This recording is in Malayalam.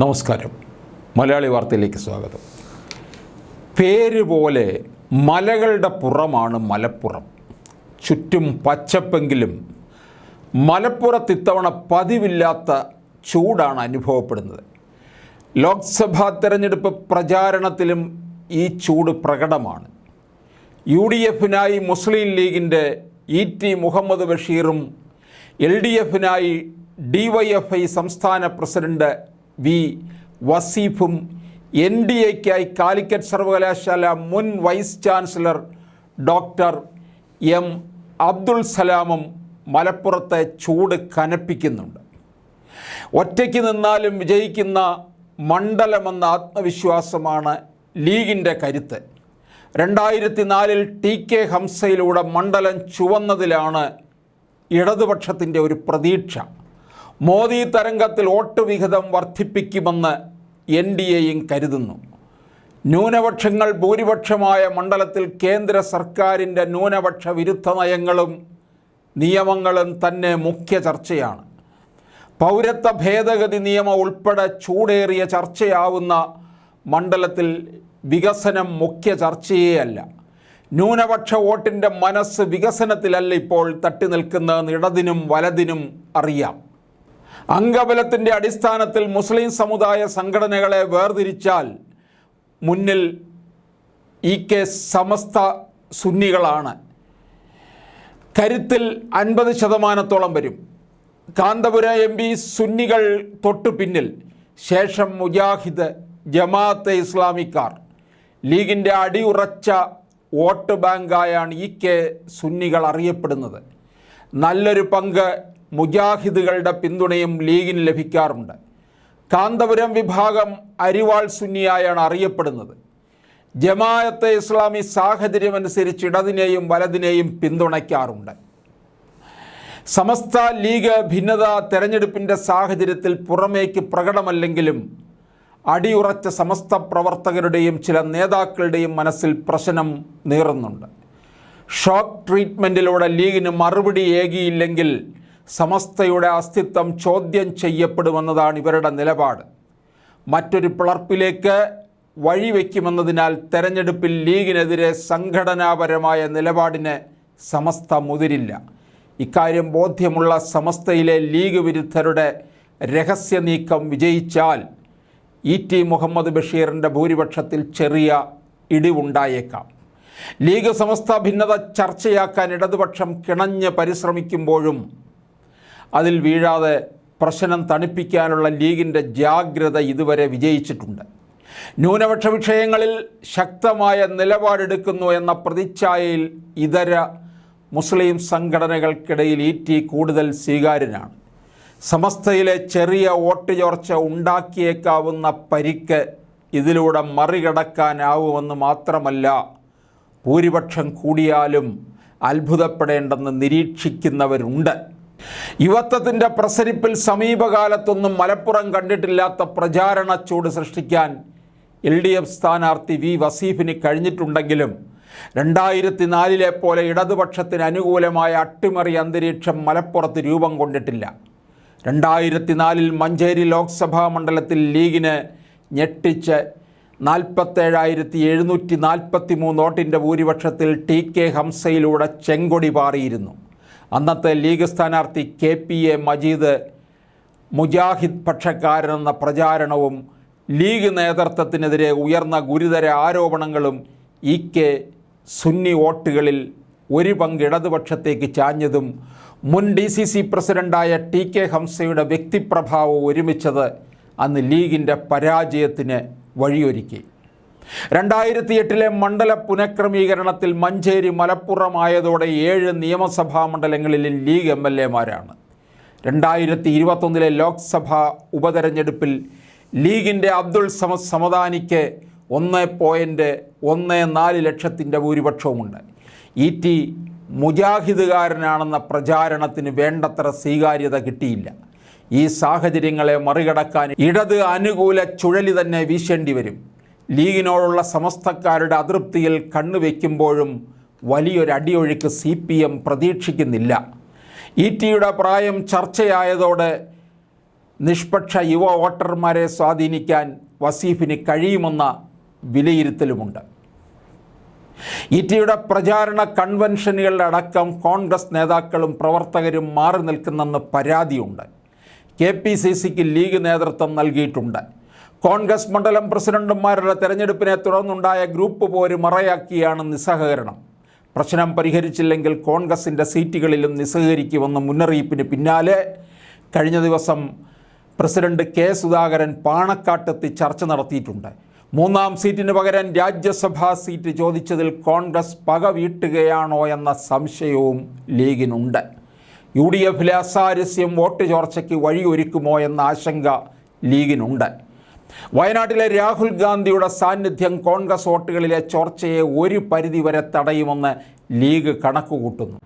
നമസ്കാരം. മലയാളി വാർത്തയിലേക്ക് സ്വാഗതം. പേര് പോലെ മലകളുടെ പുറമാണ് മലപ്പുറം. ചുറ്റും പച്ചപ്പെങ്കിലും മലപ്പുറത്ത് ഇത്തവണ പതിവില്ലാത്ത ചൂടാണ് അനുഭവപ്പെടുന്നത്. ലോക്സഭാ തെരഞ്ഞെടുപ്പ് പ്രചാരണത്തിലും ഈ ചൂട് പ്രകടമാണ്. യു ഡി എഫിനായി മുസ്ലിം ലീഗിന്റെ ഇ ടി മുഹമ്മദ് ബഷീറും എൽ ഡി എഫിനായി ഡി വൈ എഫ് ഐ സംസ്ഥാന പ്രസിഡന്റ് വി. വസീഫും എൻ ഡി എക്കായി കാലിക്കറ്റ് സർവകലാശാല മുൻ vice chancellor doctor M. Abdul സലാമും മലപ്പുറത്തെ ചൂട് കനപ്പിക്കുന്നുണ്ട്. ഒറ്റയ്ക്ക് നിന്നാലും വിജയിക്കുന്ന മണ്ഡലമെന്ന ആത്മവിശ്വാസമാണ് ലീഗിന്റെ കരുത്ത്. രണ്ടായിരത്തി നാലിൽ ടി. കെ. ഹംസയിലൂടെ മണ്ഡലം ചുവന്നതിലാണ് ഇടതുപക്ഷത്തിന്റെ ഒരു പ്രതീക്ഷ. മോദി തരംഗത്തിൽ വോട്ട് വിഹിതം വർദ്ധിപ്പിക്കുമെന്ന് എൻ ഡി എയും കരുതുന്നു. ന്യൂനപക്ഷങ്ങൾ ഭൂരിപക്ഷമായ മണ്ഡലത്തിൽ കേന്ദ്ര സർക്കാരിന്റെ ന്യൂനപക്ഷ വിരുദ്ധ നയങ്ങളും നിയമങ്ങളും തന്നെ മുഖ്യ ചർച്ചയാണ്. പൗരത്വ ഭേദഗതി നിയമം ഉൾപ്പെടെ ചൂടേറിയ ചർച്ചയാവുന്ന മണ്ഡലത്തിൽ വികസനം മുഖ്യ ചർച്ചയേയല്ല. ന്യൂനപക്ഷ വോട്ടിന്റെ മനസ്സ് വികസനത്തിലല്ല ഇപ്പോൾ തട്ടി നിൽക്കുന്നതെന്ന് ഇടതിനും വലതിനും അറിയാം. അംഗബലത്തിന്റെ അടിസ്ഥാനത്തിൽ മുസ്ലിം സമുദായ സംഘടനകളെ വേർതിരിച്ചാൽ മുന്നിൽ ഇ കെ സമസ്ത സുന്നികളാണ്. കരുത്തിൽ അൻപത് ശതമാനത്തോളം വരും. കാന്തപുര എം പി സുന്നികൾ തൊട്ടു പിന്നിൽ. ശേഷം മുജാഹിദ് ജമാഅത്തെ ഇസ്ലാമിക്കാർ. ലീഗിന്റെ അടിയുറച്ച വോട്ട് ബാങ്കായാണ് ഇ കെ സുന്നികൾ അറിയപ്പെടുന്നത്. നല്ലൊരു പങ്ക് മുജാഹിദുകളുടെ പിന്തുണയും ലീഗിന് ലഭിക്കാറുണ്ട്. കാന്തപുരം വിഭാഗം അരിവാൾ സുന്നിയായാണ് അറിയപ്പെടുന്നത്. ജമായത്തെ ഇസ്ലാമി സാഹചര്യമനുസരിച്ച് ഇടതിനെയും വലതിനെയും പിന്തുണയ്ക്കാറുണ്ട്. സമസ്ത ലീഗ് ഭിന്നത തെരഞ്ഞെടുപ്പിന്റെ സാഹചര്യത്തിൽ പുറമേക്ക് പ്രകടമല്ലെങ്കിലും അടിയുറച്ച സമസ്ത പ്രവർത്തകരുടെയും ചില നേതാക്കളുടെയും മനസ്സിൽ പ്രശ്നം നീറുന്നുണ്ട്. ഷോക്ക് ട്രീറ്റ്മെന്റിലൂടെ ലീഗിന് മറുപടി ഏകിയില്ലെങ്കിൽ സമസ്തയുടെ അസ്തിത്വം ചോദ്യം ചെയ്യപ്പെടുമെന്നതാണ് ഇവരുടെ നിലപാട്. മറ്റൊരു പിളർപ്പിലേക്ക് വഴിവെക്കുമെന്നതിനാൽ തെരഞ്ഞെടുപ്പിൽ ലീഗിനെതിരെ സംഘടനാപരമായ നിലപാടിന് സമസ്ത മുതിരില്ല. ഇക്കാര്യം ബോധ്യമുള്ള സമസ്തയിലെ ലീഗ് വിരുദ്ധരുടെ രഹസ്യ നീക്കം വിജയിച്ചാൽ ഇ ടി മുഹമ്മദ് ബഷീറിന്റെ ഭൂരിപക്ഷത്തിൽ ചെറിയ ഇടിവുണ്ടായേക്കാം. ലീഗ് സമസ്ത ഭിന്നത ചർച്ചയാക്കാൻ ഇടതുപക്ഷം കിണഞ്ഞ് പരിശ്രമിക്കുമ്പോഴും അതിൽ വീഴാതെ പ്രശ്നം തണുപ്പിക്കാനുള്ള ലീഗിന്റെ ജാഗ്രത ഇതുവരെ വിജയിച്ചിട്ടുണ്ട്. ന്യൂനപക്ഷ വിഷയങ്ങളിൽ ശക്തമായ നിലപാടെടുക്കുന്നു എന്ന പ്രതിച്ഛായയിൽ ഇതര മുസ്ലിം സംഘടനകൾക്കിടയിൽ ഈറ്റി കൂടുതൽ സ്വീകാര്യനാണ്. സമസ്തയിലെ ചെറിയ വോട്ട് ചോർച്ച ഉണ്ടാക്കിയേക്കാവുന്ന പരിക്ക് ഇതിലൂടെ മറികടക്കാനാവുമെന്ന് മാത്രമല്ല ഭൂരിപക്ഷം കൂടിയാലും അത്ഭുതപ്പെടേണ്ടെന്ന് നിരീക്ഷിക്കുന്നവരുണ്ട്. യുവത്വത്തിന്റെ പ്രസരിപ്പിൽ സമീപകാലത്തൊന്നും മലപ്പുറം കണ്ടിട്ടില്ലാത്ത പ്രചാരണ ചൂട് സൃഷ്ടിക്കാൻ എൽ ഡി എഫ് സ്ഥാനാർത്ഥി വി വസീഫിന് കഴിഞ്ഞിട്ടുണ്ടെങ്കിലും രണ്ടായിരത്തി നാലിലെ പോലെ ഇടതുപക്ഷത്തിന് അനുകൂലമായ അട്ടിമറി അന്തരീക്ഷം മലപ്പുറത്ത് രൂപം കൊണ്ടിട്ടില്ല. രണ്ടായിരത്തി നാലിൽ മഞ്ചേരി ലോക്സഭാ മണ്ഡലത്തിൽ ലീഗിന് ഞെട്ടിച്ച് നാൽപ്പത്തേഴായിരത്തി എഴുന്നൂറ്റി നാൽപ്പത്തി മൂന്ന് വോട്ടിന്റെ ഭൂരിപക്ഷത്തിൽ ടി കെ ഹംസയിലൂടെ ചെങ്കൊടി പാറിയിരുന്നു. അന്നത്തെ ലീഗ് സ്ഥാനാർത്ഥി K P A Majeed Mujahid പക്ഷക്കാരനെന്ന പ്രചാരണവും ലീഗ് നേതൃത്വത്തിനെതിരെ ഉയർന്ന ഗുരുതര ആരോപണങ്ങളും ഇ കെ സുന്നി വോട്ടുകളിൽ ഒരു പങ്ക് ഇടതുപക്ഷത്തേക്ക് ചാഞ്ഞതും മുൻ ഡി സി സി പ്രസിഡന്റായ ടി കെ ഹംസയുടെ വ്യക്തിപ്രഭാവം ഒരുമിച്ചത് അന്ന് ലീഗിന്റെ പരാജയത്തിന് വഴിയൊരുക്കി. രണ്ടായിരത്തി എട്ടിലെ മണ്ഡല പുനഃക്രമീകരണത്തിൽ മഞ്ചേരി മലപ്പുറമായതോടെ ഏഴ് നിയമസഭാ മണ്ഡലങ്ങളിലെ ലീഗ് എം എൽ എമാരാണ്. രണ്ടായിരത്തി ഇരുപത്തൊന്നിലെ ലോക്സഭാ ഉപതെരഞ്ഞെടുപ്പിൽ ലീഗിന്റെ അബ്ദുൾ സമദ് സമദാനിക്ക് ഒന്ന് പോയിന്റ് ഒന്ന് നാല് ലക്ഷത്തിന്റെ ഭൂരിപക്ഷവുമുണ്ട്. ഇ ടി മുജാഹിദുകാരനാണെന്ന പ്രചാരണത്തിന് വേണ്ടത്ര സ്വീകാര്യത കിട്ടിയില്ല. ഈ സാഹചര്യങ്ങളെ മറികടക്കാൻ ഇടത് അനുകൂല ചുഴലി തന്നെ വീശേണ്ടി വരും. ലീഗിനോടുള്ള സമസ്തക്കാരുടെ അതൃപ്തിയിൽ കണ്ണുവെക്കുമ്പോഴും വലിയൊരു അടിയൊഴുക്ക് സി പി എം പ്രതീക്ഷിക്കുന്നില്ല. ഇ ടിയുടെ പ്രായം ചർച്ചയായതോടെ നിഷ്പക്ഷ യുവ വോട്ടർമാരെ സ്വാധീനിക്കാൻ വസീഫിന് കഴിയുമെന്ന വിലയിരുത്തലുമുണ്ട്. ഇ ടിയുടെ പ്രചാരണ കൺവെൻഷനുകളുടെ അടക്കം കോൺഗ്രസ് നേതാക്കളും പ്രവർത്തകരും മാറി നിൽക്കുന്നെന്ന് പരാതിയുണ്ട്. കെ പി സി സിക്ക് ലീഗ് നേതൃത്വം നൽകിയിട്ടുണ്ട്. കോൺഗ്രസ് മണ്ഡലം പ്രസിഡന്റുമാരുടെ തെരഞ്ഞെടുപ്പിനെ തുടർന്നുണ്ടായ ഗ്രൂപ്പ് പോര് മറയാക്കിയാണ് നിസ്സഹകരണം. പ്രശ്നം പരിഹരിച്ചില്ലെങ്കിൽ കോൺഗ്രസിന്റെ സീറ്റുകളിലും നിസ്സഹകരിക്കുമെന്ന മുന്നറിയിപ്പിന് പിന്നാലെ കഴിഞ്ഞ ദിവസം പ്രസിഡന്റ് കെ സുധാകരൻ പാണക്കാട്ടെത്തി ചർച്ച നടത്തിയിട്ടുണ്ട്. മൂന്നാം സീറ്റിന് പകരം രാജ്യസഭാ സീറ്റ് ചോദിച്ചതിൽ കോൺഗ്രസ് പക വീട്ടുകയാണോ എന്ന സംശയവും ലീഗിനുണ്ട്. യു ഡി എഫിലെ അസാരസ്യം വോട്ട് ചോർച്ചയ്ക്ക് വഴിയൊരുക്കുമോ എന്ന ആശങ്ക ലീഗിനുണ്ട്. വയനാട്ടിലെ രാഹുൽ ഗാന്ധിയുടെ സാന്നിധ്യം കോൺഗ്രസ് വോട്ടുകളിലെ ചോർച്ചയെ ഒരു പരിധിവരെ തടയുമെന്ന് ലീഗ് കണക്കുകൂട്ടുന്നു.